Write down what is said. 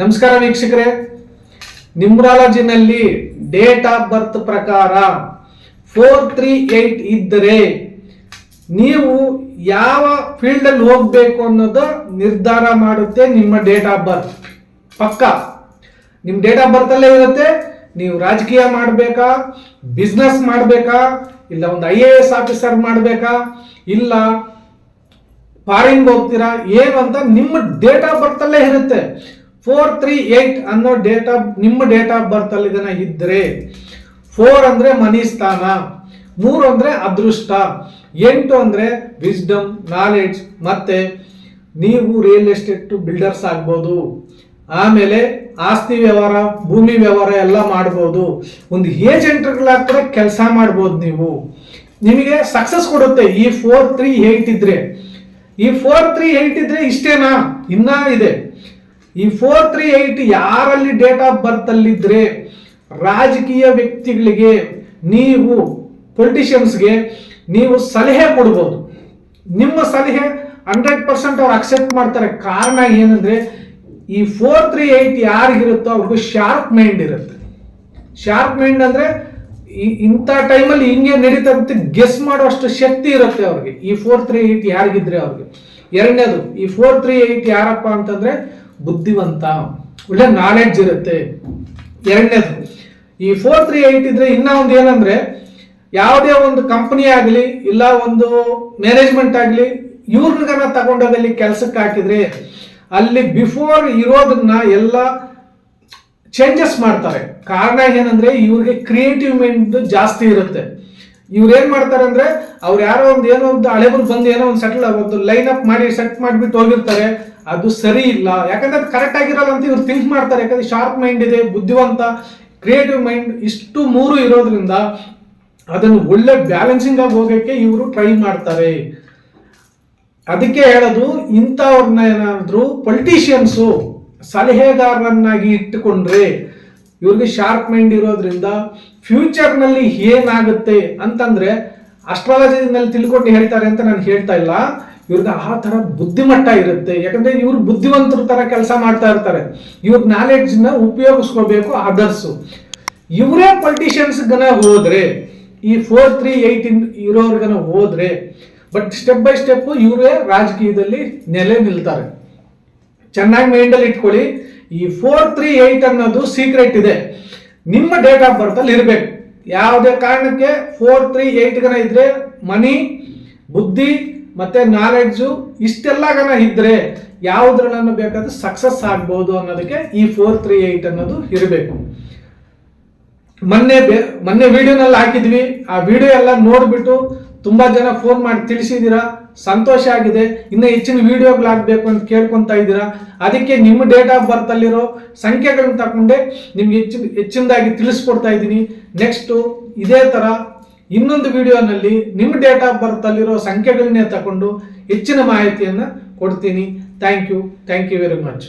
ನಮಸ್ಕಾರ ವೀಕ್ಷಕರೇ. ನಿಮ್ರಾಲಜಿನಲ್ಲಿ ಡೇಟ್ ಆಫ್ ಬರ್ತ್ ಪ್ರಕಾರ ಫೋರ್ ತ್ರೀ ಏಟ್ ಇದ್ದರೆ ನೀವು ಯಾವ ಫೀಲ್ಡಲ್ಲಿ ಹೋಗ್ಬೇಕು ಅನ್ನೋದು ನಿರ್ಧಾರ ಮಾಡುತ್ತೆ ನಿಮ್ಮ ಡೇಟ್ ಆಫ್ ಬರ್ತ್. ಪಕ್ಕ. ನಿಮ್ಮ ಡೇಟ್ ಆಫ್ ಬರ್ತಲ್ಲೇ ಇರುತ್ತೆ. ನೀವು ರಾಜಕೀಯ ಮಾಡಬೇಕಾ? ಬಿಸ್ನೆಸ್ ಮಾಡಬೇಕಾ? ಇಲ್ಲ ಒಂದು ಐ ಎ ಎಸ್ ಆಫೀಸರ್ ಮಾಡಬೇಕಾ? ಇಲ್ಲ ಫಾರಿನ್ಗೆ ಹೋಗ್ತೀರಾ? ಏನು ಅಂತ ನಿಮ್ಮ ಡೇಟ್ ಆಫ್ ಬರ್ತ್ ಅಲ್ಲೇ ಇರುತ್ತೆ. ಫೋರ್ ತ್ರೀ ಏಟ್ ಅನ್ನೋ ಡೇಟ್ ಆಫ್ ನಿಮ್ಮ ಡೇಟ್ ಆಫ್ ಬರ್ತ್ ಅಲ್ಲಿ ಇದನ್ನ ಇದ್ರೆ ಫೋರ್ ಅಂದ್ರೆ ಮನಿ ಸ್ಥಾನ, ಮೂರು ಅಂದ್ರೆ ಅದೃಷ್ಟ, ಎಂಟು ಅಂದ್ರೆ ವಿಸ್ಡಮ್ ನಾಲೆಡ್ಜ್ ಮತ್ತೆ ನೀವು ರಿಯಲ್ ಎಸ್ಟೇಟ್ ಬಿಲ್ಡರ್ಸ್ ಆಗ್ಬೋದು. ಆಮೇಲೆ ಆಸ್ತಿ ವ್ಯವಹಾರ, ಭೂಮಿ ವ್ಯವಹಾರ ಎಲ್ಲ ಮಾಡ್ಬೋದು. ಒಂದು ಏಜೆಂಟ್ಗಳಾಗಿ ಕೂಡ ಕೆಲಸ ಮಾಡ್ಬೋದು ನೀವು. ನಿಮಗೆ ಸಕ್ಸಸ್ ಕೊಡುತ್ತೆ ಈ ಫೋರ್ ತ್ರೀ ಏಟ್ ಇದ್ರೆ. ಈ ಫೋರ್ ತ್ರೀ ಏಟ್ ಇದ್ರೆ ಇಷ್ಟೇನಾ? ಇನ್ನ ಇದೆ. ಈ ಫೋರ್ ತ್ರೀ ಏಟ್ ಯಾರಲ್ಲಿ ಡೇಟ್ ಆಫ್ ಬರ್ತ್ ಅಲ್ಲಿದ್ರೆ ರಾಜಕೀಯ ವ್ಯಕ್ತಿಗಳಿಗೆ, ನೀವು ಪೊಲಿಟಿಷಿಯನ್ಸ್ಗೆ ನೀವು ಸಲಹೆ ಕೊಡ್ಬೋದು. ನಿಮ್ಮ ಸಲಹೆ ಹಂಡ್ರೆಡ್ ಪರ್ಸೆಂಟ್ ಅವ್ರು ಅಕ್ಸೆಪ್ಟ್ ಮಾಡ್ತಾರೆ. ಕಾರಣ ಏನಂದ್ರೆ ಈ ಫೋರ್ ತ್ರೀ ಏಟ್ ಯಾರಿಗಿರುತ್ತೋ ಅವ್ರಿಗೂ ಶಾರ್ಪ್ ಮೈಂಡ್ ಇರುತ್ತೆ. ಶಾರ್ಪ್ ಮೈಂಡ್ ಅಂದ್ರೆ ಇಂಥ ಟೈಮಲ್ಲಿ ಹಿಂಗೆ ನಡೀತಂತೆ ಗೆಸ್ ಮಾಡುವಷ್ಟು ಶಕ್ತಿ ಇರುತ್ತೆ ಅವ್ರಿಗೆ. ಈ ಫೋರ್ ತ್ರೀ ಏಟ್ ಯಾರಿಗಿದ್ರೆ ಅವ್ರಿಗೆ. ಎರಡನೇದು, ಈ ಫೋರ್ ತ್ರೀ ಏಟ್ ಯಾರಪ್ಪ ಅಂತಂದ್ರೆ ಬುದ್ಧಿವಂತ, ಒಳ್ಳೆ ನಾಲೆಡ್ಜ್ ಇರುತ್ತೆ. ಎರಡನೇದು, ಈ ಫೋರ್ ತ್ರೀ ಏಟ್ ಇದ್ರೆ ಇನ್ನ ಒಂದು ಏನಂದ್ರೆ, ಯಾವುದೇ ಒಂದು ಕಂಪನಿ ಆಗಲಿ, ಇಲ್ಲ ಒಂದು ಮ್ಯಾನೇಜ್ಮೆಂಟ್ ಆಗಲಿ ಇವ್ರನ್ನ ತಗೊಂಡೋದಲ್ಲಿ ಕೆಲಸಕ್ಕೆ ಹಾಕಿದ್ರೆ, ಅಲ್ಲಿ ಬಿಫೋರ್ ಇರೋದನ್ನ ಎಲ್ಲ ಚೇಂಜಸ್ ಮಾಡ್ತಾರೆ. ಕಾರಣ ಏನಂದ್ರೆ, ಇವ್ರಿಗೆ ಕ್ರಿಯೇಟಿವ್ ಮೈಂಡ್ ಜಾಸ್ತಿ ಇರುತ್ತೆ. ಇವ್ರು ಏನ್ ಮಾಡ್ತಾರೆ ಅಂದ್ರೆ ಅವ್ರು ಯಾರೋ ಒಂದು ಏನೋ ಒಂದು ಹಳೆ ಬಂದು ಏನೋ ಒಂದು ಸೆಟ್ಲ್ ಒಂದು ಲೈನ್ ಅಪ್ ಮಾಡಿ ಸೆಟ್ ಮಾಡಿಬಿಟ್ಟು ಹೋಗಿರ್ತಾರೆ. ಅದು ಸರಿ ಇಲ್ಲ. ಯಾಕಂದ್ರೆ ಅದು ಕರೆಕ್ಟ್ ಆಗಿರಲ್ಲ ಅಂತ ಇವ್ರು ಥಿಂಕ್ ಮಾಡ್ತಾರೆ. ಯಾಕಂದ್ರೆ ಶಾರ್ಪ್ ಮೈಂಡ್ ಇದೆ, ಬುದ್ಧಿವಂತ ಕ್ರಿಯೇಟಿವ್ ಮೈಂಡ್ ಇಷ್ಟು ಮೂರು ಇರೋದ್ರಿಂದ ಅದನ್ನು ಒಳ್ಳೆ ಬ್ಯಾಲೆನ್ಸಿಂಗ್ ಆಗಿ ಹೋಗೋಕ್ಕೆ ಇವರು ಟ್ರೈ ಮಾಡ್ತಾರೆ. ಅದಕ್ಕೆ ಹೇಳೋದು ಇಂಥವ್ರನ್ನ ಏನಾದ್ರು ಪೊಲಿಟಿಷಿಯನ್ಸು ಸಲಹೆಗಾರರನ್ನಾಗಿ ಇಟ್ಟುಕೊಂಡ್ರೆ ಇವ್ರಿಗೆ ಶಾರ್ಪ್ ಮೈಂಡ್ ಇರೋದ್ರಿಂದ ಫ್ಯೂಚರ್ನಲ್ಲಿ ಏನಾಗುತ್ತೆ ಅಂತಂದ್ರೆ ಅಸ್ಟ್ರಾಲಜಿನಲ್ಲಿ ತಿಳ್ಕೊಂಡು ಹೇಳ್ತಾರೆ ಅಂತ ನಾನು ಹೇಳ್ತಾ ಇಲ್ಲ. ಇವ್ರಿಗೆ ಆ ತರ ಬುದ್ಧಿಮಟ್ಟ ಇರುತ್ತೆ. ಯಾಕಂದ್ರೆ ಇವ್ರು ಬುದ್ಧಿವಂತರ ತರ ಕೆಲಸ ಮಾಡ್ತಾ ಇರ್ತಾರೆ. ಇವ್ರ ನಾಲೆಡ್ಜ್ನ ಉಪಯೋಗಿಸ್ಕೋಬೇಕು ಅದರ್ಸು ಇವರೇ ಪೊಲಿಟಿಷಿಯನ್ಸ್ ಗನ ಹೋದ್ರೆ, ಈ ಫೋರ್ ತ್ರೀ ಏಟ್ ಇನ್ ಇರೋರ್ಗನ ಹೋದ್ರೆ ಬಟ್ ಸ್ಟೆಪ್ ಬೈ ಸ್ಟೆಪ್ ಇವರೇ ರಾಜಕೀಯದಲ್ಲಿ ನೆಲೆ ನಿಲ್ತಾರೆ. ಚೆನ್ನಾಗಿ ಮೈಂಡಲ್ಲಿ ಇಟ್ಕೊಳ್ಳಿ. ಈ ಫೋರ್ ತ್ರೀ ಏಟ್ ಅನ್ನೋದು ಸೀಕ್ರೆಟ್ ಇದೆ. ನಿಮ್ಮ ಡೇಟ್ ಆಫ್ ಬರ್ತ್ ಅಲ್ಲಿ ಇರಬೇಕು. ಯಾವುದೇ ಕಾರಣಕ್ಕೆ ಫೋರ್ ತ್ರೀ ಏಟ್ ಗನ ಇದ್ರೆ ಮನಿ, ಬುದ್ಧಿ ಮತ್ತೆ ನಾಲೆಡ್ಜು ಇಷ್ಟೆಲ್ಲ ಗನ ಇದ್ರೆ ಯಾವುದ್ರಲ್ಲೂ ಬೇಕಾದ್ರೆ ಸಕ್ಸಸ್ ಆಗ್ಬೋದು ಅನ್ನೋದಕ್ಕೆ ಈ ಫೋರ್ ತ್ರೀ ಏಟ್ ಅನ್ನೋದು ಇರಬೇಕು. ಮೊನ್ನೆ ಮೊನ್ನೆ ವಿಡಿಯೋನಲ್ಲಿ ಹಾಕಿದ್ವಿ. ಆ ವಿಡಿಯೋ ಎಲ್ಲ ನೋಡ್ಬಿಟ್ಟು ತುಂಬಾ ಜನ ಫೋನ್ ಮಾಡಿ ತಿಳಿಸಿದ್ದೀರಾ ಸಂತೋಷ ಆಗಿದೆ. ಇನ್ನು ಹೆಚ್ಚಿನ ವಿಡಿಯೋಗಳಾಗಬೇಕು ಅಂತ ಕೇಳ್ಕೊಂತ ಇದ್ದೀರಾ? ಅದಕ್ಕೆ ನಿಮ್ಮ ಡೇಟ್ ಆಫ್ ಬರ್ತ್ ಅಲ್ಲಿರೋ ಸಂಖ್ಯೆಗಳನ್ನ ತಕೊಂಡೆ ನಿಮ್ಗೆ ಹೆಚ್ಚಿನ ಹೆಚ್ಚಿನದಾಗಿ ತಿಳಿಸ್ಕೊಡ್ತಾ ಇದ್ದೀನಿ. ನೆಕ್ಸ್ಟು ಇದೇ ತರ ಇನ್ನೊಂದು ವಿಡಿಯೋನಲ್ಲಿ ನಿಮ್ಮ ಡೇಟ್ ಆಫ್ ಬರ್ತ್ ಅಲ್ಲಿರೋ ಸಂಖ್ಯೆಗಳನ್ನೇ ತಗೊಂಡು ಹೆಚ್ಚಿನ ಮಾಹಿತಿಯನ್ನು ಕೊಡ್ತೀನಿ. Thank you thank you very much